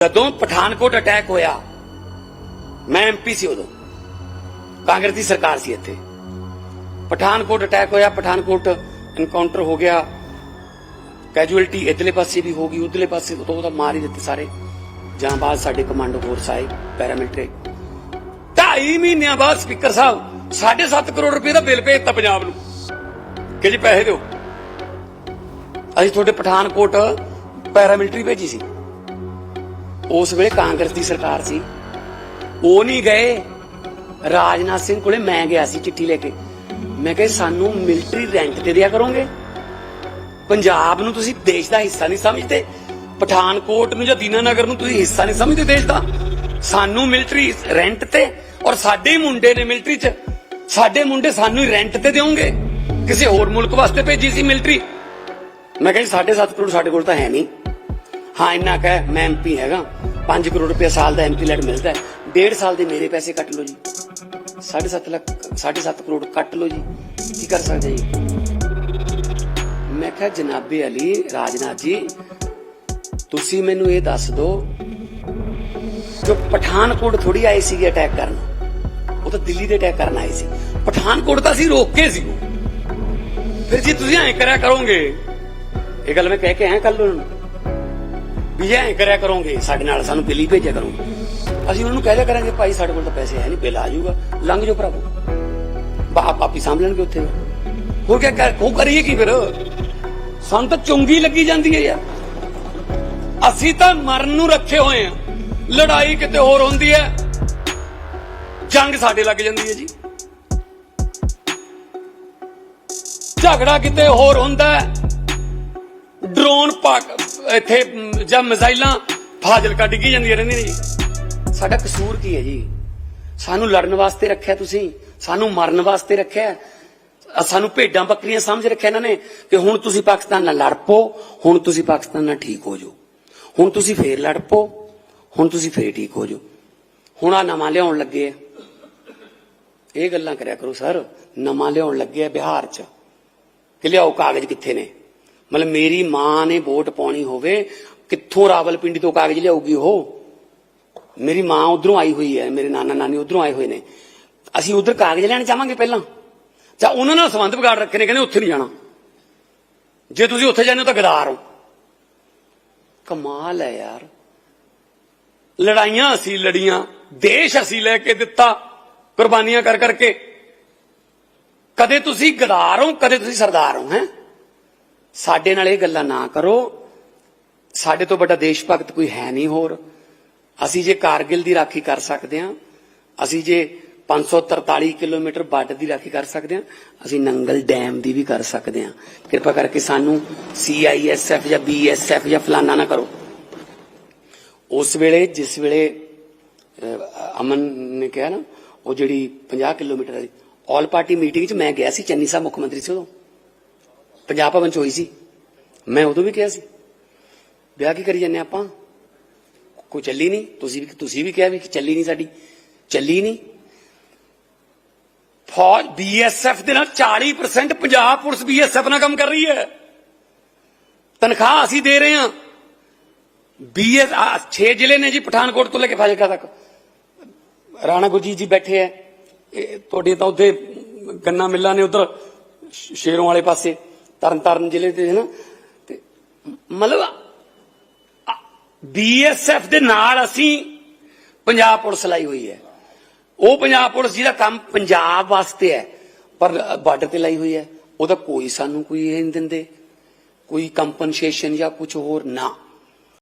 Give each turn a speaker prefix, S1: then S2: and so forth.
S1: ਜਦੋਂ ਪਠਾਨਕੋਟ ਅਟੈਕ ਹੋਇਆ, ਮੈਂ ਐਮਪੀ ਸੀ ਉਦੋਂ। ਕਾਂਗਰਸ ਦੀ ਸਰਕਾਰ ਸੀ ਇੱਥੇ। ਪਠਾਨਕੋਟ ਅਟੈਕ ਹੋਇਆ, ਪਠਾਨਕੋਟ ਐਨਕਾਊਂਟਰ ਹੋ ਗਿਆ। ਕੈਜੂਅਲਟੀ ਇਧਰਲੇ ਪਾਸੇ ਵੀ ਹੋ ਗਈ, ਉਧਰਲੇ ਪਾਸੇ ਤੋਂ ਉਹਦਾ ਮਾਰ ਹੀ ਦਿੱਤੇ ਸਾਰੇ। ਜਾਂ ਬਾਅਦ ਸਾਡੇ ਕਮਾਂਡੋ ਫੋਰਸ ਆਏ ਪੈਰਾਮਿਲਟਰੀ ਢਾਈ ਮਹੀਨਿਆਂ ਬਾਅਦ ਸਪੀਕਰ ਸਾਹਿਬ 7.5 ਕਰੋੜ ਰੁਪਏ ਦਾ ਬਿੱਲ ਭੇਜਤਾ ਪੰਜਾਬ ਨੂੰ। ਕਿ ਜੀ ਪੈਸੇ ਦਿਓ। ਅਸੀਂ ਤੁਹਾਡੇ ਪਠਾਨਕੋਟ ਪੈਰਾਮਿਲਟਰੀ ਭੇਜੀ ਸੀ। ਉਸ ਵੇਲੇ ਕਾਂਗਰਸ ਦੀ ਸਰਕਾਰ ਸੀ। ਉਹ ਨਹੀਂ ਗਏ। ਰਾਜਨਾਥ ਸਿੰਘ ਕੋਲੇ ਮੈਂ ਗਿਆ ਸੀ ਚਿੱਠੀ ਲੈ ਕੇ। ਮੈਂ ਕਿਹਾ, ਸਾਨੂੰ ਮਿਲਟਰੀ ਰੈਂਟ ਤੇ ਦਿਆ ਕਰੋਗੇ। ਪੰਜਾਬ ਨੂੰ ਤੁਸੀਂ ਦੇਸ਼ ਦਾ ਹਿੱਸਾ ਨਹੀਂ ਸਮਝਦੇ। ਪਠਾਨਕੋਟ ਨੂੰ ਜਾਂ ਦੀਨਾਨਗਰ ਨੂੰ ਤੁਸੀਂ ਹਿੱਸਾ ਨਹੀਂ ਸਮਝਦੇ ਦੇਸ਼ ਦਾ। ਸਾਨੂੰ ਮਿਲਟਰੀ ਰੈਂਟ ਤੇ ਔਰ ਸਾਡੇ ਹੀ ਮੁੰਡੇ ਨੇ ਮਿਲਟਰੀ 'ਚ, ਸਾਡੇ ਮੁੰਡੇ ਸਾਨੂੰ ਹੀ ਰੈਂਟ ਤੇ ਦਿਓਗੇ। ਕਿਸੇ ਹੋਰ ਮੁਲਕ ਵਾਸਤੇ ਭੇਜੀ ਸੀ ਮਿਲਟਰੀ ਮੈਂ ਕਿਹਾ, ਜੀ 7.5 ਕਰੋੜ ਸਾਡੇ ਕੋਲ ਤਾਂ ਹੈ ਨਹੀਂ। ਹਾਂ, ਇੰਨਾ ਕਹਿ ਮੈਂ ਐਮਪੀ ਹੈਗਾ। 5 ਕਰੋੜ ਰੁਪਏ ਸਾਲ ਦਾ ਐਮਪੀ ਲੈਟ ਮਿਲਦਾ ਹੈ। ਡੇਢ ਸਾਲ ਦੇ ਮੇਰੇ ਪੈਸੇ ਕੱਟ ਲਓ ਜੀ। 7.5 ਲੱਖ 7.5 ਕਰੋੜ ਕੱਟ ਲਓ ਜੀ। ਕੀ ਕਰ ਸਕਦੇ ਜੀ? ਮੈਂ ਕਿਹਾ, ਜਨਾਬੇ ਅਲੀ, ਰਾਜਨਾਥ ਜੀ, ਤੁਸੀਂ ਮੈਨੂੰ ਇਹ ਦੱਸ ਦਿਓ ਜੋ ਪਠਾਨਕੋਟ ਥੋੜੀ ਆਏ ਸੀਗੇ ਅਟੈਕ ਕਰਨ। ਉਹ ਤਾਂ ਦਿੱਲੀ ਦੇ ਅਟੈਕ ਕਰਨ ਆਏ ਸੀ। ਪਠਾਨਕੋਟ ਤਾਂ ਅਸੀਂ ਰੋਕ ਕੇ ਸੀ। ਫਿਰ ਜੀ ਤੁਸੀਂ ਐਂ ਕਰਿਆ ਕਰੋਗੇ। ਇਹ ਗੱਲ ਮੈਂ ਕਹਿ ਕੇ ਆਇਆ ਕੱਲ ਉਹਨਾਂ ਨੂੰ। ਵੀ ਐਂ ਕਰਿਆ ਕਰੋਗੇ, ਸਾਡੇ ਨਾਲ ਸਾਨੂੰ ਬਿੱਲੀ ਭੇਜਿਆ ਕਰੋਗੇ। ਅਸੀਂ ਉਹਨਾਂ ਨੂੰ ਕਹਿ ਦਿਆ ਕਰਾਂਗੇ, ਭਾਈ, ਸਾਡੇ ਕੋਲ ਤਾਂ ਪੈਸੇ ਹੈ ਨਹੀਂ ਬਿੱਲ ਆ ਜਾਊਗਾ, ਲੰਘ ਜਾਓ ਭਰਾਵੋ। ਬਾਪ ਆਪੀ ਸਾਂਭ ਲੈਣਗੇ ਉੱਥੇ। ਹੋਰ ਕੀ ਕਰ ਉਹ ਕਰੀਏ ਕੀ ਫਿਰ? ਸਾਨੂੰ ਤਾਂ ਚੁੰਗੀ ਲੱਗੀ ਜਾਂਦੀ ਹੈ ਯਾਰ। ਅਸੀਂ ਤਾਂ ਮਰਨ ਨੂੰ ਰੱਖੇ ਹੋਏ ਆ ਲੜਾਈ ਕਿਤੇ ਹੋਰ ਹੁੰਦੀ ਹੈ। ਜੰਗ ਸਾਡੇ ਲੱਗ ਜਾਂਦੀ ਹੈ ਜੀ। ਝਗੜਾ ਕਿਤੇ ਹੋਰ ਹੁੰਦਾ ਡਰੋਨ ਪਾਕ ਇੱਥੇ ਜਾਂ ਮਿਜ਼ਾਈਲਾਂ ਫਾਜ਼ਿਲਕਾ ਡਿੱਗੀ ਜਾਂਦੀਆਂ ਰਹਿੰਦੀਆਂ ਨੇ ਜੀ। ਸਾਡਾ ਕਸੂਰ ਕੀ ਹੈ ਜੀ? ਸਾਨੂੰ ਲੜਨ ਵਾਸਤੇ ਰੱਖਿਆ ਤੁਸੀਂ, ਸਾਨੂੰ ਮਰਨ ਵਾਸਤੇ ਰੱਖਿਆ। ਸਾਨੂੰ ਭੇਡਾਂ ਬੱਕਰੀਆਂ ਸਮਝ ਰੱਖਿਆ ਇਹਨਾਂ ਨੇ ਕਿ ਹੁਣ ਤੁਸੀਂ ਪਾਕਿਸਤਾਨ ਨਾਲ ਲੜ ਪੋ ਹੁਣ ਤੁਸੀਂ ਪਾਕਿਸਤਾਨ ਨਾਲ ਠੀਕ ਹੋ ਜਾਓ। ਹੁਣ ਤੁਸੀਂ ਫੇਰ ਲੜ ਪੋ ਹੁਣ ਤੁਸੀਂ ਫੇਰ ਠੀਕ ਹੋ ਜਾਓ। ਹੁਣ ਆ ਨਵਾਂ ਲਿਆਉਣ ਲੱਗੇ ਆ। ਇਹ ਗੱਲਾਂ ਕਰਿਆ ਕਰੋ ਸਰ, ਨਵਾਂ ਲਿਆਉਣ ਲੱਗੇ ਆ ਬਿਹਾਰ 'ਚ। ਕਿ ਲਿਆਓ ਕਾਗਜ਼ ਕਿੱਥੇ ਨੇ? ਮਤਲਬ ਮੇਰੀ ਮਾਂ ਨੇ ਵੋਟ ਪਾਉਣੀ ਹੋਵੇ, ਕਿੱਥੋਂ ਰਾਵਲਪਿੰਡੀ ਤੋਂ ਕਾਗਜ਼ ਲਿਆਊਗੀ ਉਹ? ਮੇਰੀ ਮਾਂ ਉਧਰੋਂ ਆਈ ਹੋਈ ਹੈ, ਮੇਰੇ ਨਾਨਾ ਨਾਨੀ ਉਧਰੋਂ ਆਏ ਹੋਏ ਨੇ। ਅਸੀਂ ਉਧਰ ਕਾਗਜ਼ ਲੈਣ ਚਾਹਾਂਗੇ ਪਹਿਲਾਂ? ਜਾਂ ਉਹਨਾਂ ਨਾਲ ਸੰਬੰਧ ਵਿਗਾੜ ਰੱਖੇ ਨੇ, ਕਹਿੰਦੇ ਉੱਥੇ ਨਹੀਂ ਜਾਣਾ। ਜੇ ਤੁਸੀਂ ਉੱਥੇ ਜਾਂਦੇ ਹੋ ਤਾਂ ਗਦਾਰ ਹੋ। ਕਮਾਲ ਹੈ ਯਾਰ। ਲੜਾਈਆਂ ਅਸੀਂ ਲੜੀਆਂ, ਦੇਸ਼ ਅਸੀਂ ਲੈ ਕੇ ਦਿੱਤਾ, ਕੁਰਬਾਨੀਆਂ ਕਰ ਕਰਕੇ। ਕਦੇ ਤੁਸੀਂ ਗਦਾਰ ਹੋ, ਕਦੇ ਤੁਸੀਂ ਸਰਦਾਰ ਹੋ, ਹੈ? ਸਾਡੇ ਨਾਲ ਇਹ ਗੱਲਾਂ ਨਾ ਕਰੋ। ਸਾਡੇ ਤੋਂ ਵੱਡਾ ਦੇਸ਼ ਭਗਤ ਕੋਈ ਹੈ ਨਹੀਂ ਹੋਰ। ਅਸੀਂ ਜੇ ਕਾਰਗਿਲ ਦੀ ਰਾਖੀ ਕਰ ਸਕਦੇ ਹਾਂ, ਅਸੀਂ ਜੇ 543 ਕਿਲੋਮੀਟਰ ਬਾਰਡਰ ਦੀ ਰਾਖੀ ਕਰ ਸਕਦੇ ਹਾਂ, ਅਸੀਂ ਨੰਗਲ ਡੈਮ ਦੀ ਵੀ ਕਰ ਸਕਦੇ ਹਾਂ। ਕਿਰਪਾ ਕਰਕੇ ਸਾਨੂੰ ਸੀਆਈਐਸਐਫ ਜਾਂ ਬੀਐਸਐਫ ਜਾਂ ਫਲਾਨਾ ਨਾ ਕਰੋ। ਉਸ ਵੇਲੇ, ਜਿਸ ਵੇਲੇ ਅਮਨ ਨੇ ਕਿਹਾ ਨਾ, ਉਹ ਜਿਹੜੀ 50 ਕਿਲੋਮੀਟਰ ਵਾਲੀ, ਆਲ ਪਾਰਟੀ ਮੀਟਿੰਗ 'ਚ ਮੈਂ ਗਿਆ ਸੀ, ਚੰਨੀ ਸਾਹਿਬ ਮੁੱਖ ਮੰਤਰੀ ਸੀ ਉਦੋਂ। ਪੰਜਾਬ ਭਵਨ 'ਚ ਹੋਈ ਸੀ ਮੈਂ ਉਦੋਂ ਵੀ ਕਿਹਾ ਸੀ ਵਿਆਹ ਕੀ ਕਰੀ ਜਾਂਦੇ ਆਪਾਂ ਕੋਈ ਚੱਲੀ ਨਹੀਂ ਤੁਸੀਂ ਵੀ ਤੁਸੀਂ ਵੀ ਕਿਹਾ ਵੀ ਕਿ ਚੱਲੀ ਨਹੀਂ ਸਾਡੀ ਚੱਲੀ ਨਹੀਂ ਫੌਜ ਬੀਐਸਐਫ ਦੇ ਨਾਲ 40% ਪੰਜਾਬ ਪੁਲਿਸ ਬੀਐਸਐਫ ਨਾਲ ਕੰਮ ਕਰ ਰਹੀ ਹੈ ਤਨਖਾਹ ਅਸੀਂ ਦੇ ਰਹੇ ਹਾਂ ਬੀਐਸ 6 ਜ਼ਿਲ੍ਹੇ ਨੇ ਜੀ ਪਠਾਨਕੋਟ ਤੋਂ ਲੈ ਕੇ ਫਾਜ਼ਿਲਕਾ ਤੱਕ ਰਾਣਾ ਗੁਰਜੀਤ ਜੀ ਬੈਠੇ ਐ ਇਹ ਤੁਹਾਡੇ ਤਾਂ ਉੱਥੇ ਗੰਨਾ ਮਿੱਲਾਂ ਨੇ ਉਧਰ ਸ਼ੇਰੋਂ ਵਾਲੇ ਪਾਸੇ ਤਰਨਤਾਰਨ ਜ਼ਿਲ੍ਹੇ ਤੇ ਹੈ ਨਾ, ਤੇ ਮਤਲਬ ਬੀਐਸਐਫ ਦੇ ਨਾਲ ਅਸੀਂ ਪੰਜਾਬ ਪੁਲਿਸ ਲਾਈ ਹੋਈ ਹੈ। ਉਹ ਪੰਜਾਬ ਪੁਲਿਸ ਜਿਹਦਾ ਕੰਮ ਪੰਜਾਬ ਵਾਸਤੇ ਹੈ, ਪਰ ਬਾਰਡਰ ਤੇ ਲਾਈ ਹੋਈ ਹੈ। ਉਹਦਾ ਕੋਈ ਸਾਨੂੰ ਕੋਈ ਇਹ ਨਹੀਂ ਦਿੰਦੇ। ਕੋਈ ਕੰਪਨਸੇਸ਼ਨ ਜਾਂ ਕੁਝ ਹੋਰ ਨਾ।